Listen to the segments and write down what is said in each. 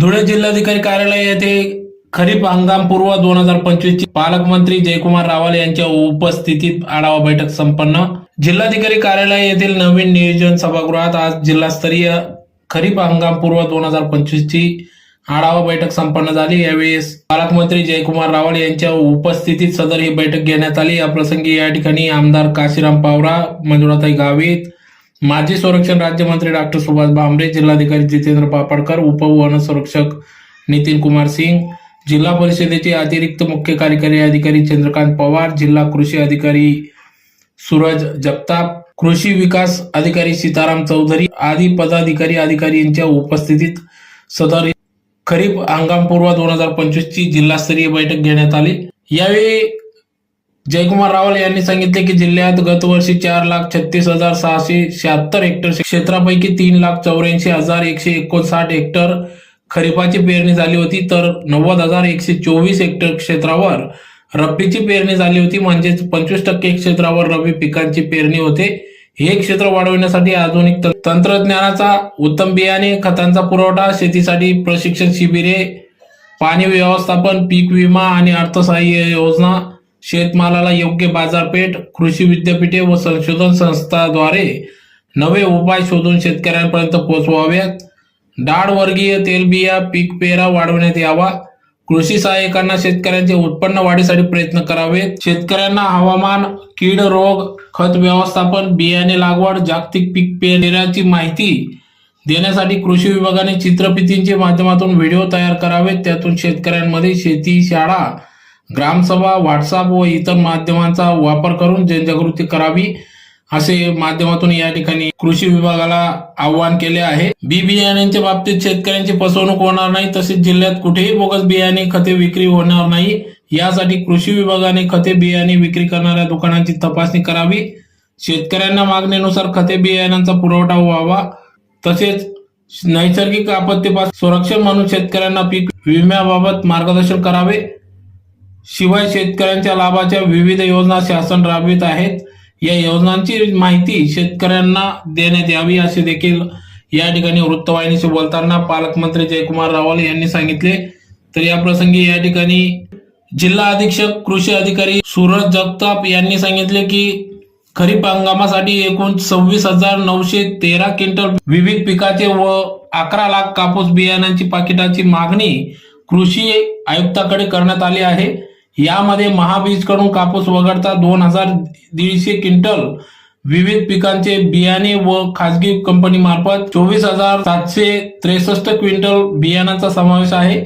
धुळे जिल्हाधिकारी कार्यालय येथे खरीप हंगाम पूर्व दोन हजार पंचवीस ची पालकमंत्री जयकुमार रावल यांच्या उपस्थितीत आढावा बैठक संपन्न. जिल्हाधिकारी कार्यालय येथील नवीन नियोजन सभागृहात आज जिल्हास्तरीय खरीप हंगाम पूर्व दोन हजार पंचवीस ची आढावा बैठक संपन्न झाली. यावेळेस पालकमंत्री जयकुमार रावल यांच्या उपस्थितीत सदर ही बैठक घेण्यात आली. या प्रसंगी या ठिकाणी आमदार काशीराम पावरा मंजुळाताई गावित माजी संरक्षण राज्यमंत्री डॉक्टर सुभाष भामरे जिल्हाधिकारी जितेंद्र पापडकर उपवन संरक्षक नितीन कुमार सिंग जिल्हा परिषदेचे अतिरिक्त मुख्य कार्यकारी अधिकारी चंद्रकांत पवार जिल्हा कृषी अधिकारी सूरज जगताप कृषी विकास अधिकारी सीताराम चौधरी आदी पदाधिकारी अधिकारी यांच्या उपस्थितीत सदर खरीप हंगामपूर्व दोन हजार पंचवीस ची जिल्हास्तरीय बैठक घेण्यात आली. यावेळी जयकुमार रावल यांनी सांगितले की जिल्ह्यात गतवर्षी चार लाख छत्तीस हजार सहाशे शहात्तर हेक्टर क्षेत्रापैकी तीन लाख चौऱ्याऐंशी हजार एकशे एकोणसाठ हेक्टर खरीपाची पेरणी झाली होती तर नव्वद हजार एकशे चोवीस हेक्टर क्षेत्रावर रब्बीची पेरणी झाली होती. म्हणजेच पंचवीस टक्के क्षेत्रावर रब्बी पिकांची पेरणी होते. हे क्षेत्र वाढवण्यासाठी आधुनिक तंत्रज्ञानाचा उत्तम बियाणे खतांचा पुरवठा शेतीसाठी प्रशिक्षण शिबिरे पाणी व्यवस्थापन पीक विमा आणि अर्थसहाय्य योजना शेतमालाला योग्य बाजारपेठ कृषी विद्यापीठे व संशोधन संस्थाद्वारे नवे उपाय शोधून शेतकऱ्यांपर्यंत पोहोचवाव्यात डाळ वर्गीय तेलबिया पीक पेरा वाढवण्यात यावा. कृषी सहाय्यकांना शेतकऱ्यांचे उत्पन्न वाढीसाठी प्रयत्न करावेत. शेतकऱ्यांना हवामान कीड रोग खत व्यवस्थापन बियाणे लागवड जागतिक पीक पेरण्याची माहिती देण्यासाठी कृषी विभागाने चित्रफितींच्या माध्यमातून व्हिडिओ तयार करावेत. त्यातून शेतकऱ्यांमध्ये शेती शाळा ग्रामसभा व्हॉट्सअप व इतर माध्यमांचा वापर करून जनजागृती करावी असे माध्यमातून या ठिकाणी कृषी विभागाला आवाहन केले आहे. बी बियाण्यांच्या बाबतीत शेतकऱ्यांची फसवणूक होणार नाही तसेच जिल्ह्यात कुठेही बोगस बियाणे खते विक्री होणार नाही. यासाठी कृषी विभागाने खते बियाणे विक्री करणाऱ्या दुकानांची तपासणी करावी. शेतकऱ्यांना मागणीनुसार खते बियाण्यांचा पुरवठा व्हावा. तसेच नैसर्गिक आपत्तीपासून संरक्षण म्हणून शेतकऱ्यांना पीक विम्याबाबत मार्गदर्शन करावे. शिवाय शेतकऱ्यांच्या लाभाच्या विविध योजना शासन राबवित आहेत. या योजनांची माहिती शेतकऱ्यांना देण्यात यावी असे देखील या ठिकाणी वृत्तवाहिनीशी बोलताना पालकमंत्री जयकुमार रावल यांनी सांगितले. तर या प्रसंगी या ठिकाणी जिल्हा अधीक्षक कृषी अधिकारी सूरज जगताप यांनी सांगितले की खरीप हंगामासाठी एकूण सव्वीस हजार नऊशे तेरा क्विंटल विविध पिकाचे व अकरा लाख कापूस बियाण्यांची पाकिटाची मागणी कृषी आयुक्ताकडे करण्यात आली आहे. यामध्ये महाबीजकडून कापूस वगळता दोन हजार दीडशे क्विंटल विविध पिकांचे बियाणे व खासगी कंपनी मार्फत चोवीस हजार सातशे त्रेसष्ट क्विंटल बियाणांचा समावेश आहे.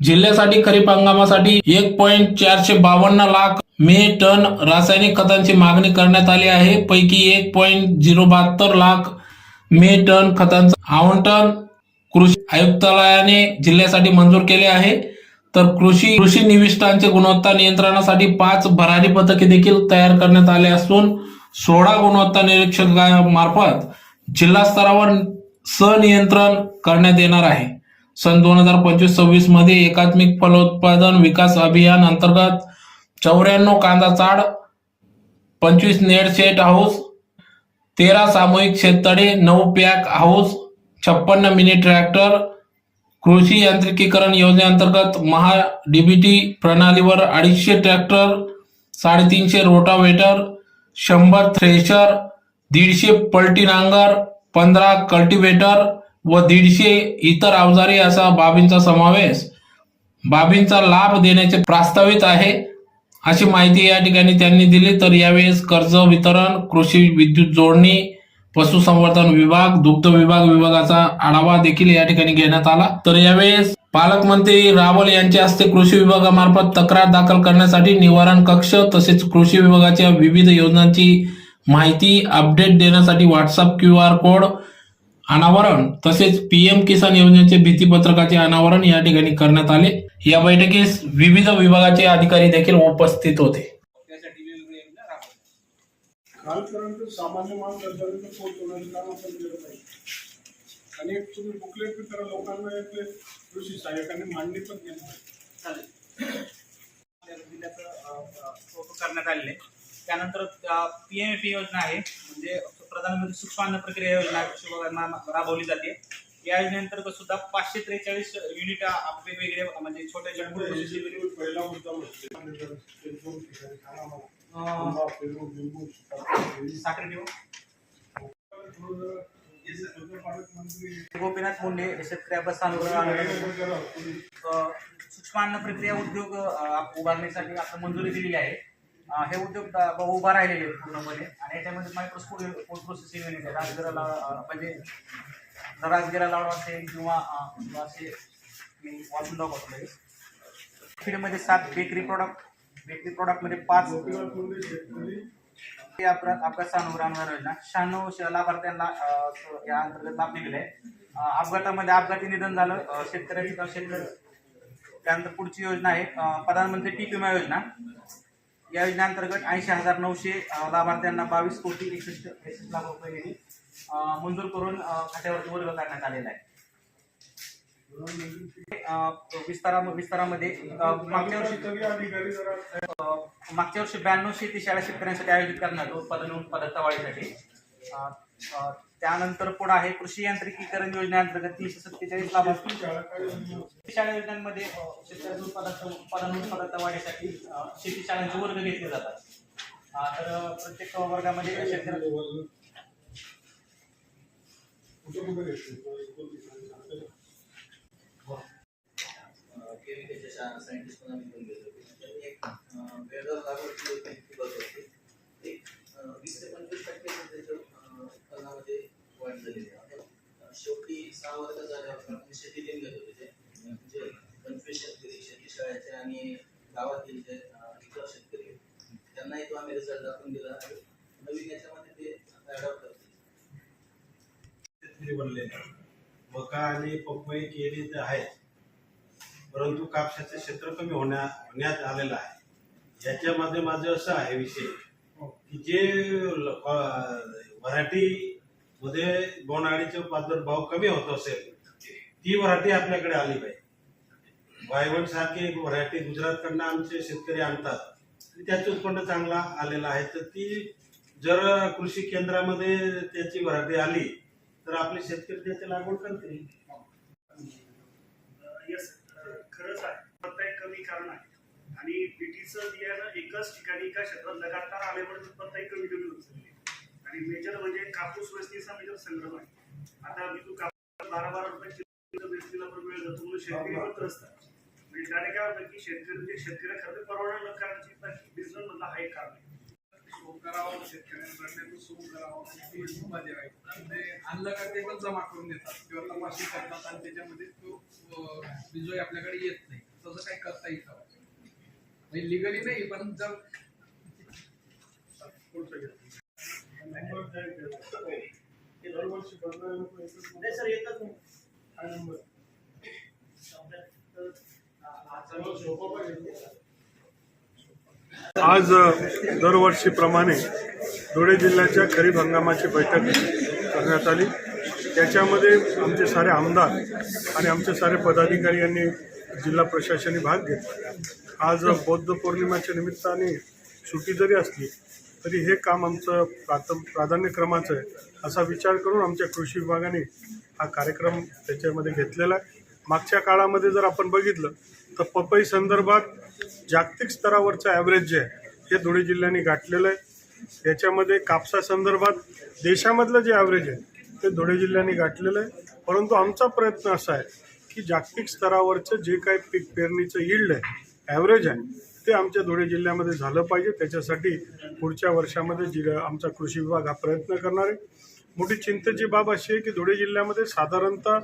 जिल्ह्यासाठी खरीप हंगामासाठी एक पॉईंट चारशे बावन्न लाख मे टन रासायनिक खतांची मागणी करण्यात आली आहे. पैकी एक पॉईंट झिरो बहात्तर लाख मे टन खतांचं आवंटन कृषी आयुक्तालयाने जिल्ह्यासाठी मंजूर केले आहे. तर कृषी कृषी निविष्ठांचे गुणवत्ता नियंत्रणासाठी पाच भरारी पथके देखील तयार करण्यात आले असून सोळा गुणवत्ता निरीक्षकामार्फत जिल्हा स्तरावर सनियंत्रण करण्यात येणार आहे. सन दोन हजार पंचवीस सव्वीसमध्ये एकात्मिक फलोत्पादन विकास अभियान अंतर्गत चौऱ्याण्णव कांदा चाड पंचवीस नेट सेट हाऊस तेरा सामूहिक शेततळे नऊ पॅक हाऊस छप्पन्न मिनी ट्रॅक्टर कृषी यांत्रिकीकरण योजनेअंतर्गत महा डीबीटी प्रणालीवर अडीचशे ट्रॅक्टर साडेतीनशे रोटावेटर शंभर थ्रेशर दीडशे पलटी नांगर पंधरा कल्टिवेटर व दीडशे इतर अवजारे असा बाबींचा समावेश. बाबींचा लाभ देण्याचे प्रस्तावित आहे. अशी माहिती या ठिकाणी त्यांनी दिली. तर यावेळेस कर्ज वितरण कृषी विद्युत जोडणी पशुसंवर्धन विभाग दुग्ध विभाग विभागाचा आढावा देखील या ठिकाणी घेण्यात आला. तर यावेळेस पालकमंत्री रावल यांच्या हस्ते कृषी विभागामार्फत तक्रार दाखल करण्यासाठी निवारण कक्ष तसेच कृषी विभागाच्या विविध योजनांची माहिती अपडेट देण्यासाठी व्हॉट्सअप क्यू आर कोड अनावरण तसेच पीएम किसान योजनेचे भीतीपत्रकाचे अनावरण या ठिकाणी करण्यात आले. या बैठकीस विविध विभागाचे अधिकारी देखील उपस्थित होते. कालपर्यंत सामान्य माणसापर्यंत पोहोचवण्याचं काम आपण केलं पाहिजे. आणि एक तुम्ही बुकलेट बी करा लोकांना यातले कृषी सहाय्यकांनी मांडणी पण केली पाहिजे. चालेल. करण्यात आलेले. त्यानंतर पी एम एफ योजना आहे. म्हणजे प्रधानमंत्री सूक्ष्म अन्न प्रक्रिया योजना कृषी विभागांना राबवली जाते. या योजनेअंतर्गत सुद्धा पाचशे त्रेचाळीस युनिट आपले वेगळे म्हणजे छोट्या छोट्या पहिला मुद्दा साखर ठेवू गोपीनाथ मुंडे शेतकऱ्या आपण सूक्ष्म अन्न प्रक्रिया उद्योग उभारण्यासाठी आपण मंजुरी दिलेली आहे. हे उद्योग उभा राहिलेले पूर्णपणे. आणि याच्यामध्ये मायक्रोस्कोड फूड प्रोसेसिंग युनिट आहे राजगिराला म्हणजे राजगिरा लावून असेल किंवा असे मी वाचून दाखवतो फीडमध्ये सात बेकरी प्रॉडक्ट व्यक्ती प्रोडक्टमध्ये पाच ते अपघात अपघात अनुग्रह योजना शहाण्णव श- लाभार्थ्यांना या अंतर्गत लाभ दिलेला आहे. अपघातामध्ये अपघाती निधन झालं. अ, शेतकरी. त्यानंतर पुढची योजना आहे प्रधानमंत्री पीक विमा योजना. या योजनेअंतर्गत ऐंशी हजार नऊशे लाभार्थ्यांना बावीस कोटी एकसष्ट एकसष्ट लाख रुपये निधी मंजूर करून खात्यावरती वर्ग करण्यात आलेला आहे. विस्तारामध्ये मागच्या वर्षी मागच्या वर्षी ब्याण्णव शेती शाळा शेतकऱ्यांसाठी आयोजित करण्यात उत्पादन उत्पादकता वाढीसाठी त्यानंतर पुढे आहे कृषी यांत्रिकीकरण योजनेअंतर्गत तीनशे सत्तेचाळीस लाभार्थी. शाळा शेती शाळा योजनांमध्ये शेतकऱ्यांचं उत्पादक उत्पादन उत्पादकता वाढीसाठी शेती शाळांचे वर्ग घेतले जातात. तर प्रत्येक वर्गामध्ये शेतकऱ्यांचे शाळा पण घेऊन गेलो त्यांनी एक होती ती होती एक वीस ते पंचवीस टक्के उत्पन्नामध्ये वाढ झालेली आहे. शेवटी सहा वर्ग झाल्यावर आपण शेती म्हणजे पंचवीस शेतकरी शेती शाळेचे आणि गावातील जे इतर शेतकरी त्यांनाही तो आम्ही रिझल्ट दाखवून दिला नवीन याच्यामध्ये ते ॲडॉप्ट करतील शेतकरी बनलेले. मका आणि पपई केली तर आहेत. परंतु कापसाचे क्षेत्र कमी होण्या होण्यात आलेलं आहे. याच्यामध्ये माझं असं आहे विषय की जे व्हरायटी मध्ये बोंडअळीचे प्रादुर्भाव कमी होत असेल ती व्हरायटी आपल्याकडे आली पाहिजे. वायवण सारखी एक व्हरायटी गुजरातकडनं आमचे शेतकरी आणतात त्याचं उत्पन्न चांगला आलेलं आहे. तर ती जर कृषी केंद्रामध्ये त्याची व्हरायटी आली तर आपले शेतकरी त्याची लागवड करतील. खरंच आहे. एक कमी कारण आहे. आणि पिटीचं बियाणं एकाच ठिकाणी एका क्षेत्रात लगातार आल्यामुळे एक कमी कमी होत चालली. आणि मेजर म्हणजे कापूस वेचणीचा मेजर संग्रह आहे. आता मी तू कापूस बारा बारा रुपये किलो वेचणीला पण वेळ जातो म्हणून शेतकरी पण त्रस्त म्हणजे त्याने काय होतं की शेतकरी म्हणजे शेतकरी खरं परवडा न करण्याची बिझनेस मधला हा एक कारण आहे. सोंग करावं शेतकऱ्यांकडे सोंग करावं ती सुद्धा द्यावी आणि ते आणलं का ते पण जमा करून देतात किंवा तपासणी करतात आणि त्याच्यामध्ये तो बिजोय आपल्याकडे येत. नाही तसं काही करता येतं म्हणजे लिगली नाही पण जर नाही सर नंबर सर्व सोपं पाहिजे आज दरवर्षीप्रमाणे धुळे जिल्ह्याच्या खरीप हंगामाची बैठक करण्यात आली. त्याच्यामध्ये आमचे सारे आमदार आणि आमचे सारे पदाधिकारी यांनी जिल्हा प्रशासनी भाग घेतला. आज बौद्ध पौर्णिमेच्या निमित्ताने सुट्टी जरी असली तरी हे काम आमचं प्राथम प्राधान्यक्रमाचं आहे असा विचार करून आमच्या कृषी विभागाने हा कार्यक्रम त्याच्यामध्ये घेतलेला आहे. मागच्या काळामध्ये जर आपण बघितलं तर पपई संदर्भात जागतिक स्तरावरचं ॲव्हरेज जे आहे हे धुळे जिल्ह्याने गाठलेलं आहे. याच्यामध्ये कापसा संदर्भात देशामधलं जे ॲव्हरेज आहे ते धुळे जिल्ह्याने गाठलेलं आहे. परंतु आमचा प्रयत्न असा आहे की जागतिक स्तरावरचं जे काही पीक पेरणीचं यील्ड आहे ॲव्हरेज आहे ते आमच्या धुळे जिल्ह्यामध्ये झालं पाहिजे. त्याच्यासाठी पुढच्या वर्षामध्ये जि आमचा कृषी विभाग हा प्रयत्न करणार आहे. मोठी चिंतेची बाब अशी आहे की धुळे जिल्ह्यामध्ये साधारणतः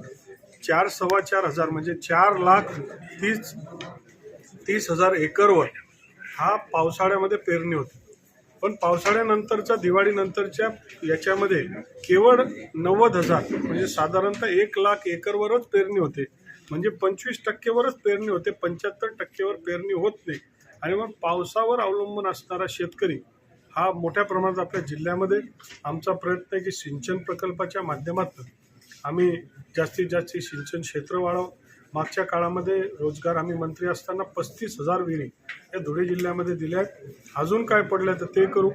चार सव्वा चार हजार म्हणजे चार लाख तीस तीस हजार एकरवर हा पावसाळ्यामध्ये पेरणी होती. पण पावसाळ्यानंतरच्या दिवाळीनंतरच्या याच्यामध्ये केवळ नव्वद हजार म्हणजे साधारणतः एक लाख एकरवरच पेरणी होते. म्हणजे पंचवीस टक्केवरच पेरणी होते पंच्याहत्तर टक्केवर पेरणी होत नाही. आणि मग पावसावर अवलंबून असणारा शेतकरी हा मोठ्या प्रमाणात आपल्या जिल्ह्यामध्ये आमचा प्रयत्न आहे की सिंचन प्रकल्पाच्या माध्यमातून आम्ही जास्तीत जास्त सिंचन क्षेत्र वाढव. मागच्या काळामध्ये रोजगार आम्ही मंत्री असताना पस्तीस हजार विहिरी या धुळे जिल्ह्यामध्ये दिल्या आहेत. अजून काय पडलं तर ते करू.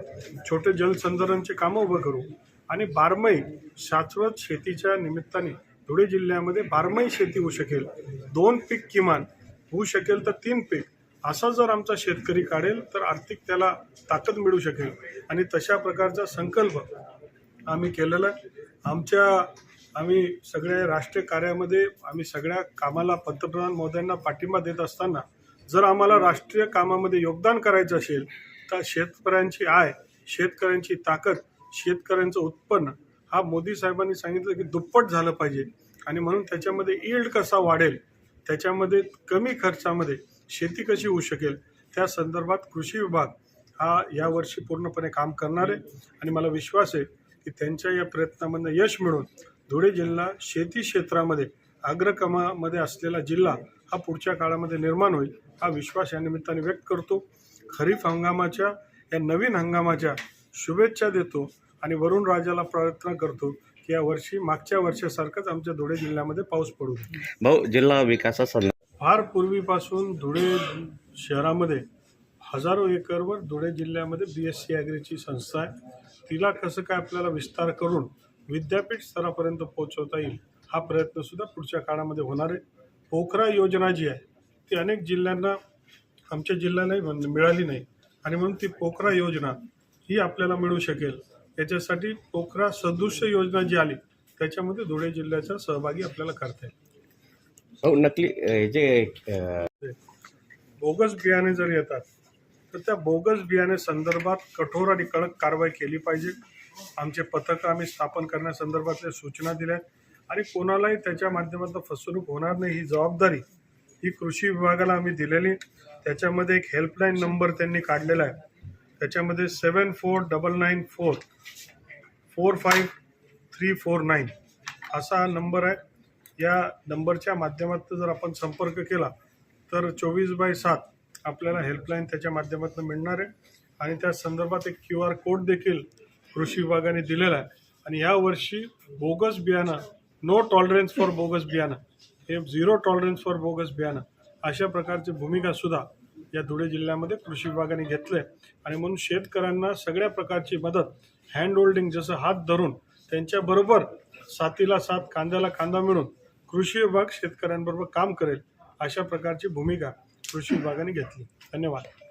छोटे जलसंधारणचे कामं उभं करू. आणि बारमाही शाश्वत शेतीच्या निमित्ताने धुळे जिल्ह्यामध्ये बारमाही शेती होऊ शकेल. दोन पीक किमान होऊ शकेल तर तीन पीक. असा जर आमचा शेतकरी काढेल तर आर्थिक त्याला ताकद मिळू शकेल. आणि तशा प्रकारचा संकल्प आम्ही केलेला आहे. आमच्या आम्ही सगळ्या राष्ट्रीय कार्यामध्ये आम्ही सगळ्या कामाला पंतप्रधान मोद्यांना पाठिंबा देत असताना जर आम्हाला राष्ट्रीय कामामध्ये योगदान करायचं असेल तर शेतकऱ्यांची आय शेतकऱ्यांची ताकद शेतकऱ्यांचं उत्पन्न हा मोदी साहेबांनी सांगितलं की दुप्पट झालं पाहिजे. आणि म्हणून त्याच्यामध्ये ईल्ड कसा वाढेल त्याच्यामध्ये कमी खर्चामध्ये शेती कशी होऊ शकेल त्या संदर्भात कृषी विभाग हा यावर्षी पूर्णपणे काम करणार आहे. आणि मला विश्वास आहे की त्यांच्या या प्रयत्नामधनं यश मिळून धुळे जिल्हा शेती क्षेत्रामध्ये अग्रक्रमामध्ये असलेला जिल्हा हा पुढच्या काळामध्ये निर्माण होईल हा विश्वास या निमित्ताने व्यक्त करतो खरीप हंगामाच्या या नवीन हंगामाच्या शुभेच्छा देतो आणि वरुण राजाला प्रयत्न करतो की या वर्षी मागच्या वर्षासारखंच आमच्या धुळे जिल्ह्यामध्ये पाऊस पडू. भाऊ जिल्हा विकासाचा फार पूर्वीपासून धुळे शहरामध्ये हजारो एकरवर धुळे जिल्ह्यामध्ये बी एस सी ॲग्रीची संस्था आहे तिला कसं काय आपल्याला विस्तार करून विद्यापीठ स्तरापर्यंत पोहोचवता येईल. हा प्रयत्नसुद्धा पुढच्या काळामध्ये होणार आहे. पोखरा योजना जी आहे ती अनेक जिल्ह्यांना आमच्या जिल्ह्यालाही मिळाली नाही. आणि म्हणून ती पोखरा योजना ही आपल्याला मिळू शकेल. याच्यासाठी पोखरा सदृश्य योजना जी आली त्याच्यामध्ये धुळे जिल्ह्याचा सहभागी आपल्याला करता येईल. भाऊ नकली जे बोगस बियाणे जर येतात तर त्या बोगस बियाणे संदर्भात कठोर आणि कडक कारवाई केली पाहिजे. आमचे पथकं आम्ही स्थापन करण्यासंदर्भातल्या सूचना दिल्या आहेत. आणि कोणालाही त्याच्या माध्यमातून फसवणूक होणार नाही ही जबाबदारी ही कृषी विभागाला आम्ही दिलेली त्याच्यामध्ये एक हेल्पलाईन नंबर त्यांनी काढलेला आहे. त्याच्यामध्ये seven four double nine four four five three four nine असा हा नंबर आहे. या नंबरच्या माध्यमातून जर आपण संपर्क केला तर चोवीस बाय सात आपल्याला हेल्पलाईन त्याच्या माध्यमातून मिळणार आहे. आणि त्या संदर्भात एक क्यू आर कोड देखील कृषी विभागाने दिलेला आहे. आणि यावर्षी बोगस बियाणं नो टॉलरन्स फॉर बोगस बियाणं हे झिरो टॉलरन्स फॉर बोगस बियाणं अशा प्रकारची भूमिकासुद्धा या धुळे जिल्ह्यामध्ये कृषी विभागाने घेतले आणि म्हणून शेतकऱ्यांना सगळ्या प्रकारची मदत हँड होल्डिंग जसं हात धरून त्यांच्याबरोबर साथीला साथ कांद्याला कांदा मिळून कृषी विभाग शेतकऱ्यांबरोबर काम करेल अशा प्रकारची भूमिका कृषी विभागाने घेतली. धन्यवाद.